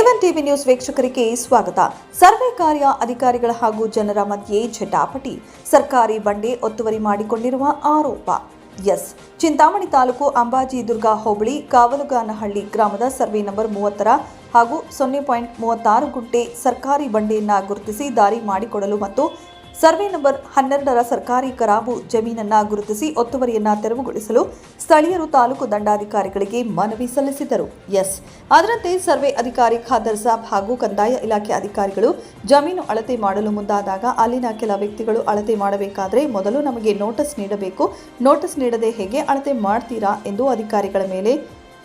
A one TV news ವೀಕ್ಷಕರಿಗೆ ಸ್ವಾಗತ. Survey ಕಾರ್ಯ ಅಧಿಕಾರಿಗಳ ಹಾಗೂ ಜನರ ಮಧ್ಯೆ ಜಟಾಪಟಿ. ಸರ್ಕಾರಿ ಬಂಡೆ ಒತ್ತುವರಿ ಮಾಡಿಕೊಂಡಿರುವ ಆರೋಪ. ಎಸ್. ಚಿಂತಾಮಣಿ ತಾಲೂಕು ಅಂಬಾಜಿ ದುರ್ಗಾ ಹೋಬಳಿ ಕಾವಲುಗಾನಹಳ್ಳಿ ಗ್ರಾಮದ ಸರ್ವೆ ನಂಬರ್ ಮೂವತ್ತರ ಹಾಗೂ ಸೊನ್ನೆ ಪಾಯಿಂಟ್ ಮೂವತ್ತಾರು ಗುಂಟೆ ಸರ್ಕಾರಿ ಬಂಡೆಯನ್ನು ಗುರುತಿಸಿ ದಾರಿ ಮಾಡಿಕೊಡಲು ಮತ್ತು ಸರ್ವೆ ನಂಬರ್ ಹನ್ನೆರಡರ ಸರ್ಕಾರಿ ಕರಾಬು ಜಮೀನನ್ನ ಗುರುತಿಸಿ ಒತ್ತುವರಿಯನ್ನ ತೆರವುಗೊಳಿಸಲು ಸ್ಥಳೀಯರು ತಾಲೂಕು ದಂಡಾಧಿಕಾರಿಗಳಿಗೆ ಮನವಿ ಸಲ್ಲಿಸಿದರು ಎಸ್. ಅದರಂತೆ ಸರ್ವೆ ಅಧಿಕಾರಿ ಖಾದರ್ ಸಾಬ್ ಹಾಗೂ ಕಂದಾಯ ಇಲಾಖೆ ಅಧಿಕಾರಿಗಳು ಜಮೀನು ಅಳತೆ ಮಾಡಲು ಮುಂದಾದಾಗ ಅಲ್ಲಿನ ಕೆಲ ವ್ಯಕ್ತಿಗಳು ಅಳತೆ ಮಾಡಬೇಕಾದ್ರೆ ಮೊದಲು ನಮಗೆ ನೋಟಿಸ್ ನೀಡಬೇಕು. ನೋಟಿಸ್ ನೀಡದೆ ಹೇಗೆ ಅಳತೆ ಮಾಡ್ತೀರಾ ಎಂದು ಅಧಿಕಾರಿಗಳ ಮೇಲೆ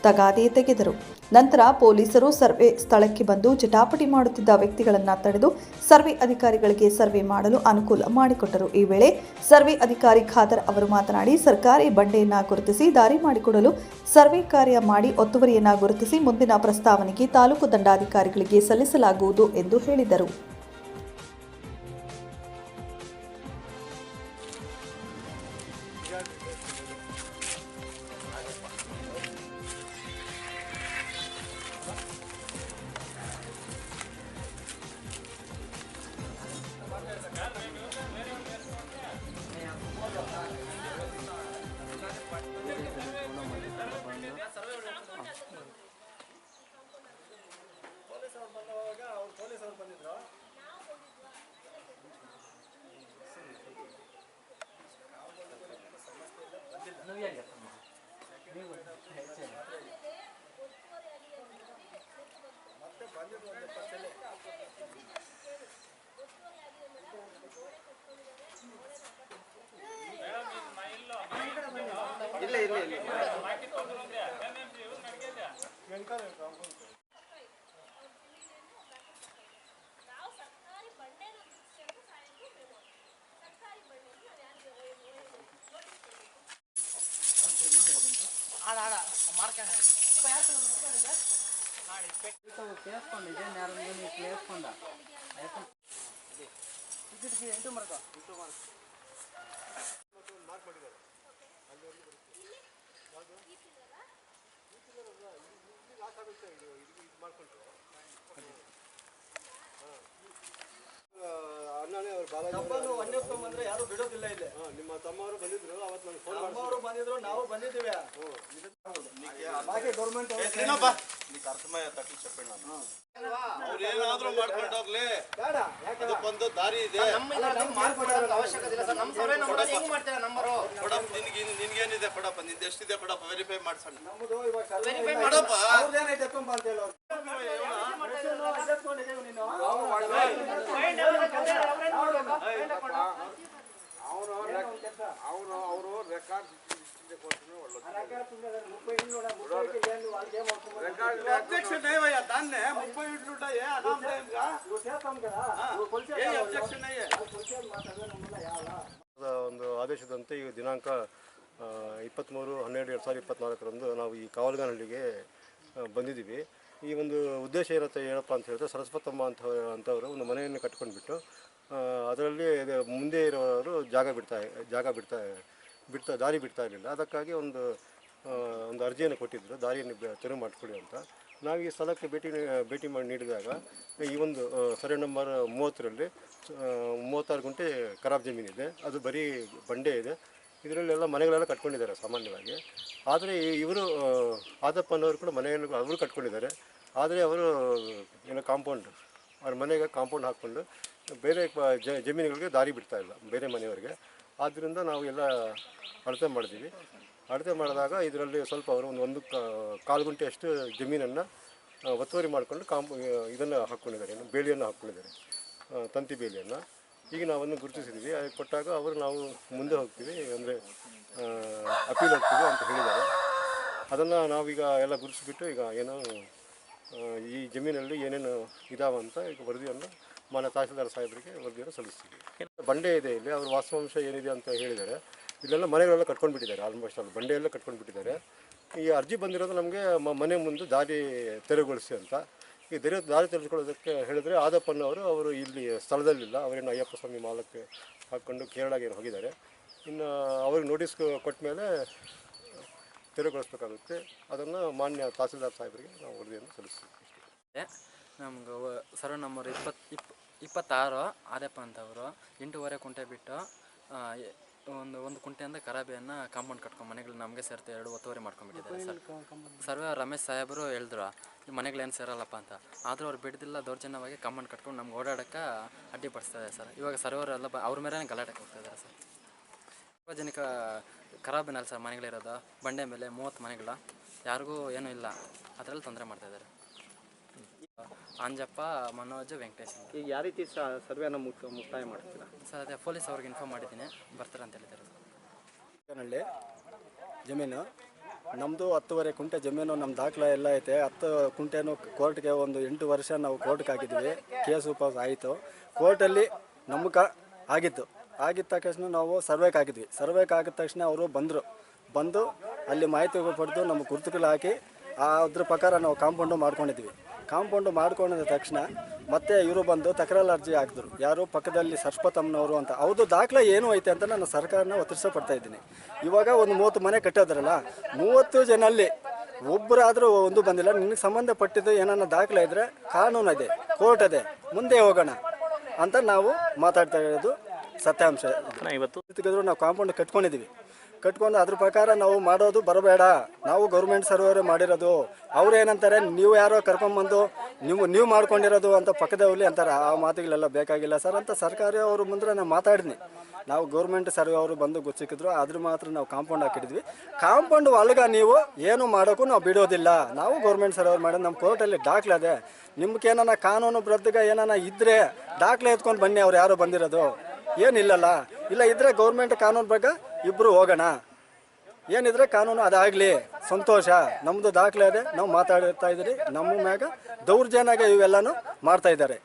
ತಗಾದೆ ತೆಗೆದರು. ನಂತರ ಪೊಲೀಸರು ಸರ್ವೆ ಸ್ಥಳಕ್ಕೆ ಬಂದು ಜಟಾಪಟಿ ಮಾಡುತ್ತಿದ್ದ ವ್ಯಕ್ತಿಗಳನ್ನು ತಡೆದು ಸರ್ವೆ ಅಧಿಕಾರಿಗಳಿಗೆ ಸರ್ವೆ ಮಾಡಲು ಅನುಕೂಲ ಮಾಡಿಕೊಟ್ಟರು. ಈ ವೇಳೆ ಸರ್ವೆ ಅಧಿಕಾರಿ ಖಾದರ್ ಅವರು ಮಾತನಾಡಿ, ಸರ್ಕಾರಿ ಬಂಡೆಯನ್ನ ಗುರುತಿಸಿ ದಾರಿ ಮಾಡಿಕೊಡಲು ಸರ್ವೆ ಕಾರ್ಯ ಮಾಡಿ ಒತ್ತುವರಿಯನ್ನು ಗುರುತಿಸಿ ಮುಂದಿನ ಪ್ರಸ್ತಾವನೆಗೆ ತಾಲೂಕು ದಂಡಾಧಿಕಾರಿಗಳಿಗೆ ಸಲ್ಲಿಸಲಾಗುವುದು ಎಂದು ಹೇಳಿದರು. ಕೇಳಿಸ್ಕೊಂಡು ಇದೇನು ಇದು ಕೇಳಿಸ್ಕೊಂಡ ಅಣ್ಣನೇ ಅವ್ರು ಬಾಲಾಜಿ ಯಾರು ಬಿಡೋದಿಲ್ಲ ಇಲ್ಲಿ. ಹಾ, ನಿಮ್ಮ ತಮ್ಮವರು ಬಂದಿದ್ರು ಅವತ್ತು ನಾನು ಫೋನ್ ನಮ್ಮವರು ಬಂದಿದ್ರು ನಾವು ಬಂದಿದ್ದೀವಿ. ಬಾಕಿ ಗೌರ್ಮೆಂಟ್ ಈಗ ಅರ್ಥಮಯ ತಟ್ಟಿ ಚಪ್ಪಿಣ ಅವ್ರೇನಾದ್ರೂ ಮಾಡ್ಕೊಂಡೋಗ್ಲಿ ಅದಕ್ಕೊಂದು ದಾರಿ ಇದೆ. ಕೊಡಪ್ಪ ನಿನ್ಗೆ ನಿನ್ಗೇನಿದೆ ಕೊಡಪ್ಪ ನಿಂದ ಎಷ್ಟಿದೆ ಕೊಡಪ್ಪ ವೆರಿಫೈ ಮಾಡ್ಸಣ್ಣ ವೆರಿಫೈ ಮಾಡಪ್ಪ ಅವನು ಅವರು ರೆಕಾರ್ಡ್ ಒಳ್ಳೆ అబ్జెక్షన్ ఏవయ్యా దాన్నే ముప్పై ఇట్లు ఉంటాయి అనాం టైంగా ಇವ್ರು ಸೇರ್ತಾం కదా, ಇವ್ರು ಕೊಲ್ಸೇ ఏ ಇಲ್ಲ. అబ్జెక్షన్ అయ్యే ಅವ್ರು ಕೊಲ್ಸೇ ಮಾತಾಡಿದ್ರೆ ನಮ್ಮನ್ನ ಯಾವ ಒಂದು ಆದೇಶದಂತೆ ಈ ದಿನಾಂಕ ಇಪ್ಪತ್ತ್ಮೂರು ಹನ್ನೆರಡು ಎರಡು ಸಾವಿರದ ಇಪ್ಪತ್ತ್ನಾಲ್ಕರಂದು ನಾವು ಈ ಕಾವಲಗಾನಹಳ್ಳಿಗೆ ಆ, ಬಂದಿದ್ದೀವಿ ಈ ಒಂದು ಉದ್ದೇಶ ಏನಂತ ಏನಪ್ಪ ಅಂತ ಹೇಳಿದ್ರೆ ಸರಸ್ವತಮ್ಮ ಅಂತ ಅಂತವರು ಒಂದು ಮನೆಯನ್ನು ಕಟ್ಕೊಂಡ್ಬಿಟ್ಟು ಆ, ಅದರಲ್ಲಿ ಇದು ಮುಂದೆ ಇರೋರು ಜಾಗ ಬಿಡ್ತಾ ಜಾಗ ಬಿಡ್ತಾ ಬಿಡ್ತಾ ದಾರಿ ಬಿಡ್ತಾ ಇರಲಿಲ್ಲ ಅದಕ್ಕಾಗಿ ಒಂದು ಆ, ಒಂದು ಅರ್ಜಿಯನ್ನು ಕೊಟ್ಟಿದ್ದರು ದಾರಿಯನ್ನು ತೆರವು ಮಾಡಿಕೊಡಿ ಅಂತ. ನಾವು ಈ ಸ್ಥಳಕ್ಕೆ ಭೇಟಿ ಭೇಟಿ ಮಾಡಿ ನೀಡಿದಾಗ, ಈ ಒಂದು ಸರ್ವೆ ನಂಬರ್ ಮೂವತ್ತರಲ್ಲಿ ಮೂವತ್ತಾರು ಗುಂಟೆ ಖರಾಬ್ ಜಮೀನಿದೆ ಅದು ಬರೀ ಬಂಡೆ ಇದೆ. ಇದರಲ್ಲೆಲ್ಲ ಮನೆಗಳೆಲ್ಲ ಕಟ್ಕೊಂಡಿದ್ದಾರೆ ಸಾಮಾನ್ಯವಾಗಿ. ಆದರೆ ಇವರು ಆದಪ್ಪನವರು ಕೂಡ ಮನೆಯನ್ನು ಅವರು ಕಟ್ಕೊಂಡಿದ್ದಾರೆ. ಆದರೆ ಅವರು ಏನು ಕಾಂಪೌಂಡ್, ಅವ್ರ ಮನೆಗೆ ಕಾಂಪೌಂಡ್ ಹಾಕ್ಕೊಂಡು ಬೇರೆ ಜಮೀನುಗಳಿಗೆ ದಾರಿ ಬಿಡ್ತಾ ಇಲ್ಲ, ಬೇರೆ ಮನೆಯವರಿಗೆ. ಆದ್ದರಿಂದ ನಾವು ಎಲ್ಲ ಅಳತೆ ಮಾಡಿದ್ದೀವಿ. ಅಳತೆ ಮಾಡಿದಾಗ ಇದರಲ್ಲಿ ಸ್ವಲ್ಪ ಅವರು ಒಂದು ಒಂದು ಕಾಲು ಗುಂಟೆಯಷ್ಟು ಜಮೀನನ್ನು ಒತ್ತುವರಿ ಮಾಡಿಕೊಂಡು ಕಾಂಪ್ ಇದನ್ನು ಹಾಕ್ಕೊಂಡಿದ್ದಾರೆ, ಏನು ಬೇಲಿಯನ್ನು ಹಾಕ್ಕೊಂಡಿದ್ದಾರೆ ತಂತಿ ಬೇಲಿಯನ್ನು. ಈಗ ನಾವನ್ನು ಗುರುತಿಸಿದ್ದೀವಿ ಅದಕ್ಕೆ ಕೊಟ್ಟಾಗ ಅವರು ನಾವು ಮುಂದೆ ಹೋಗ್ತೀವಿ, ಅಂದರೆ ಅಪೀಲ್ ಹೋಗ್ತೀವಿ ಅಂತ ಹೇಳಿದ್ದಾರೆ. ಅದನ್ನು ನಾವೀಗ ಎಲ್ಲ ಗುರುತಿಸ್ಬಿಟ್ಟು ಈಗ ಏನೋ ಈ ಜಮೀನಲ್ಲಿ ಏನೇನು ಇದಾವಂತ ಈಗ ವರದಿಯನ್ನು ಮಾನ್ಯ ತಹಸೀಲ್ದಾರ್ ಸಾಹೇಬರಿಗೆ ವರದಿಯನ್ನು ಸಲ್ಲಿಸ್ತೀವಿ. ಬಂಡೆ ಇದೆ ಇಲ್ಲಿ, ಅವ್ರ ವಾಸ್ತವಾಂಶ ಏನಿದೆ ಅಂತ ಹೇಳಿದ್ದಾರೆ. ಇಲ್ಲೆಲ್ಲ ಮನೆಗಳೆಲ್ಲ ಕಟ್ಕೊಂಡ್ಬಿಟ್ಟಿದ್ದಾರೆ ಆಲ್ಮೋಸ್ಟ್ ಅಲ್ಲಿ ಬಂಡೆಯೆಲ್ಲ ಕಟ್ಕೊಂಡು ಬಿಟ್ಟಿದ್ದಾರೆ ಈ ಅರ್ಜಿ ಬಂದಿರೋದು ನಮಗೆ ಮನೆ ಮುಂದೆ ದಾರಿ ತೆರವುಗೊಳಿಸಿ ಅಂತ. ಈ ದರಿ ದಾರಿ ತೆರೆದುಕೊಳ್ಳೋದಕ್ಕೆ ಹೇಳಿದರೆ ಆದಪ್ಪನವರು ಅವರು ಇಲ್ಲಿ ಸ್ಥಳದಲ್ಲಿಲ್ಲ, ಅವರೇನು ಅಯ್ಯಪ್ಪ ಸ್ವಾಮಿ ಮಾಲಕ್ಕೆ ಹಾಕ್ಕೊಂಡು ಕೇರಳಗೆ ಹೋಗಿದ್ದಾರೆ. ಇನ್ನು ಅವ್ರಿಗೆ ನೋಟಿಸ್ ಕೊಟ್ಟ ಮೇಲೆ ತೆರವುಗೊಳಿಸ್ಬೇಕಾಗುತ್ತೆ ಅದನ್ನು ಮಾನ್ಯ ತಹಸೀಲ್ದಾರ್ ಸಾಹೇಬರಿಗೆ ನಾವು ವರದಿಯನ್ನು ಸಲ್ಲಿಸ್ತೀವಿ. ನಮ್ಗೆ ಸರ್ ನಂಬರ್ ಇಪ್ಪತ್ತು ಇಪ್, ಇಪ್ಪತ್ತಾರು ಆರ್ಯಪ್ಪ ಅಂತವರು ಎಂಟೂವರೆ ಕುಂಟೆ ಬಿಟ್ಟು ಒಂದು ಒಂದು ಕುಂಟೆಯಿಂದ ಕರಾಬಿಯನ್ನ ಕಾಂಪೌಂಡ್ ಕಟ್ಕೊಂಡು ಮನೆಗಳು ನಮಗೆ ಸೇರ್ತು ಎರಡು ಒತ್ತುವರಿ ಮಾಡ್ಕೊಂಡ್ಬಿಟ್ಟಿದ್ದಾರೆ ಸರ್. ಸರ್ವೆ ರಮೇಶ್ ಸಾಹೇಬರು ಹೇಳಿದ್ರು ಈ ಮನೆಗಳೇನು ಸೇರಲ್ಲಪ್ಪ ಅಂತ. ಆದರೂ ಅವ್ರು ಬಿಡ್ದಿಲ್ಲ ದೌರ್ಜನ್ಯವಾಗಿ ಕಾಂಪೌಂಡ್ ಕಟ್ಕೊಂಡು ನಮ್ಗೆ ಓಡಾಡೋಕ್ಕೆ ಅಡ್ಡಿಪಡಿಸ್ತಾರೆ ಸರ್. ಇವಾಗ ಸರ್ವರೆಲ್ಲ ಬ ಅವ್ರ ಮೇಲೆ ಗಲಾಟೆಗೆ ಹೋಗ್ತಾ ಇದ್ದಾರೆ ಸರ್. ಸಾರ್ವಜನಿಕ ಖರಾಬಿನಲ್ಲ ಸರ್ ಮನೆಗಳಿರೋದು ಬಂಡೆ ಮೇಲೆ ಮೂವತ್ತು ಮನೆಗಳ ಯಾರಿಗೂ ಏನೂ ಇಲ್ಲ. ಅದರಲ್ಲಿ ತೊಂದರೆ ಮಾಡ್ತಾ ಇದ್ದಾರೆ. ಅಂಜಪ್ಪ ಮನೋಜ್ ವೆಂಕಟೇಶ್. ಅಂತ. ಈಗ ಯಾವ ರೀತಿ ಸರ್ವೆನ ಮುಕ್ ಮುಕ್ತಾಯ ಮಾಡ್ತೀರಾ? ಸರ್ ಅದೇ ಪೊಲೀಸ್ ಅವ್ರಿಗೆ ಇನ್ಫಾರ್ಮ್ ಮಾಡಿದ್ದೀನಿ. ಬರ್ತಾರೆ ಅಂತ ಹೇಳಿದ್ದಾರೆ. ಸರ್ ಜಮೀನು. ನಮ್ಮದು ಹತ್ತುವರೆ ಕುಂಟೆ ಜಮೀನು ನಮ್ಮ ದಾಖಲೆ ಎಲ್ಲ ಐತೆ. ಹತ್ತು ಕುಂಟೆನೂ ಕೋರ್ಟ್ಗೆ ಒಂದು ಎಂಟು ವರ್ಷ ನಾವು ಕೋರ್ಟ್ಗೆ ಹಾಕಿದ್ವಿ ಕೇಸು ಪಾಸ್ ಆಯಿತು. ಕೋರ್ಟಲ್ಲಿ ನಮ್ಗೆ ಆಗಿತ್ತು. ಆಗಿದ್ದ ತಕ್ಷಣ ನಾವು ಸರ್ವೆಗೆ ಹಾಕಿದ್ವಿ ಸರ್ವೆಗೆ ಹಾಕಿದ ತಕ್ಷಣ ಅವರು ಬಂದರು. ಬಂದು ಅಲ್ಲಿ ಮಾಹಿತಿ ಪಡೆದು ನಮ್ಮ ಗುರುತುಗಳು ಹಾಕಿ ಆ ಅದ್ರ ಪ್ರಕಾರ ನಾವು ಕಾಂಪೌಂಡು ಮಾಡ್ಕೊಂಡಿದ್ವಿ ಕಾಂಪೌಂಡು ಮಾಡ್ಕೊಂಡಿದ ತಕ್ಷಣ ಮತ್ತೆ ಇವರು ಬಂದು ತಕರಾರು ಅರ್ಜಿ ಹಾಕಿದ್ರು. ಯಾರು ಪಕ್ಕದಲ್ಲಿ ಸರ್ಸ್ಪತಮ್ಮನವರು ಅಂತ. ಅವ್ರದ್ದು ದಾಖಲೆ ಏನು ಐತೆ ಅಂತ ನಾನು ಸರ್ಕಾರನ ಒತ್ತರಿಸಪಡ್ತಾ ಇದ್ದೀನಿ. ಇವಾಗ ಒಂದು ಮೂವತ್ತು ಮನೆ ಕಟ್ಟೋದ್ರಲ್ಲ ಮೂವತ್ತು ಜನಲ್ಲಿ ಒಬ್ಬರಾದರೂ ಒಂದು ಬಂದಿಲ್ಲ. ನಿನಗೆ ಸಂಬಂಧಪಟ್ಟಿದ್ದು ಏನನ್ನ ದಾಖಲೆ ಇದ್ದರೆ ಕಾನೂನು ಇದೆ ಕೋರ್ಟ್ ಇದೆ ಮುಂದೆ ಹೋಗೋಣ ಅಂತ ನಾವು ಮಾತಾಡ್ತಾ ಇರೋದು ಸತ್ಯಾಂಶ. ಇವತ್ತು ನಾವು ಕಾಂಪೌಂಡ್ ಕಟ್ಕೊಂಡಿದ್ದೀವಿ. ಕಟ್ಕೊಂಡು ಅದ್ರ ಪ್ರಕಾರ ನಾವು ಮಾಡೋದು ಬರಬೇಡ. ನಾವು ಗೌರ್ಮೆಂಟ್ ಸರ್ವರ್ ಮಾಡಿರೋದು. ಅವ್ರು ಏನಂತಾರೆ, ನೀವು ಯಾರೋ ಕರ್ಕೊಂಬಂದು ನೀವು ನೀವು ಮಾಡ್ಕೊಂಡಿರೋದು ಅಂತ ಪಕ್ಕದವ್ಲಿ ಅಂತಾರೆ. ಆ ಮಾತುಗಳೆಲ್ಲ ಬೇಕಾಗಿಲ್ಲ ಸರ್ ಅಂತ ಸರ್ಕಾರಿ ಅವ್ರ ಮುಂದೆ ನಾನು ಮಾತಾಡಿದ್ನಿ. ನಾವು ಗೌರ್ಮೆಂಟ್ ಸರ್ವೆ ಅವರು ಬಂದು ಗೊತ್ತಿಕ್ಕಿದ್ರು ಅದ್ರ ಮಾತ್ರ ನಾವು ಕಾಂಪೌಂಡ್ ಹಾಕಿದ್ವಿ. ಕಾಂಪೌಂಡ್ ಒಳಗ ನೀವು ಏನು ಮಾಡೋಕ್ಕೂ ನಾವು ಬಿಡೋದಿಲ್ಲ. ನಾವು ಗೌರ್ಮೆಂಟ್ ಸರ್ವೆ ಮಾಡಿ ನಮ್ಮ ಕೋರ್ಟಲ್ಲಿ ದಾಖಲೆ ಅದೇ. ನಿಮ್ಗೆ ಏನಾರ ಕಾನೂನು ಬದ್ಧಗ ಏನಾರ ಇದ್ದರೆ ದಾಖಲೆ ಎತ್ಕೊಂಡು ಬನ್ನಿ. ಅವ್ರು ಯಾರೋ ಬಂದಿರೋದು. ಏನಿಲ್ಲಲ್ಲ. ಇಲ್ಲ ಇದ್ರೆ ಗೌರ್ಮೆಂಟ್ ಕಾನೂನು ಬಗ್ಗೆ ಇಬ್ಬರು ಹೋಗೋಣ. ಏನಿದ್ರೆ ಕಾನೂನು ಅದಾಗಲಿ. ಸಂತೋಷ. ನಮ್ಮದು ದಾಖಲೆ ಇದೆ ನಾವು ಮಾತಾಡ್ತಾ ಇದ್ದೀರಿ. ನಮ್ಮ ಮ್ಯಾಗ ದೌರ್ಜನ್ಯಾಗ ಇವೆಲ್ಲನೂ ಮಾಡ್ತಾ ಇದ್ದಾರೆ.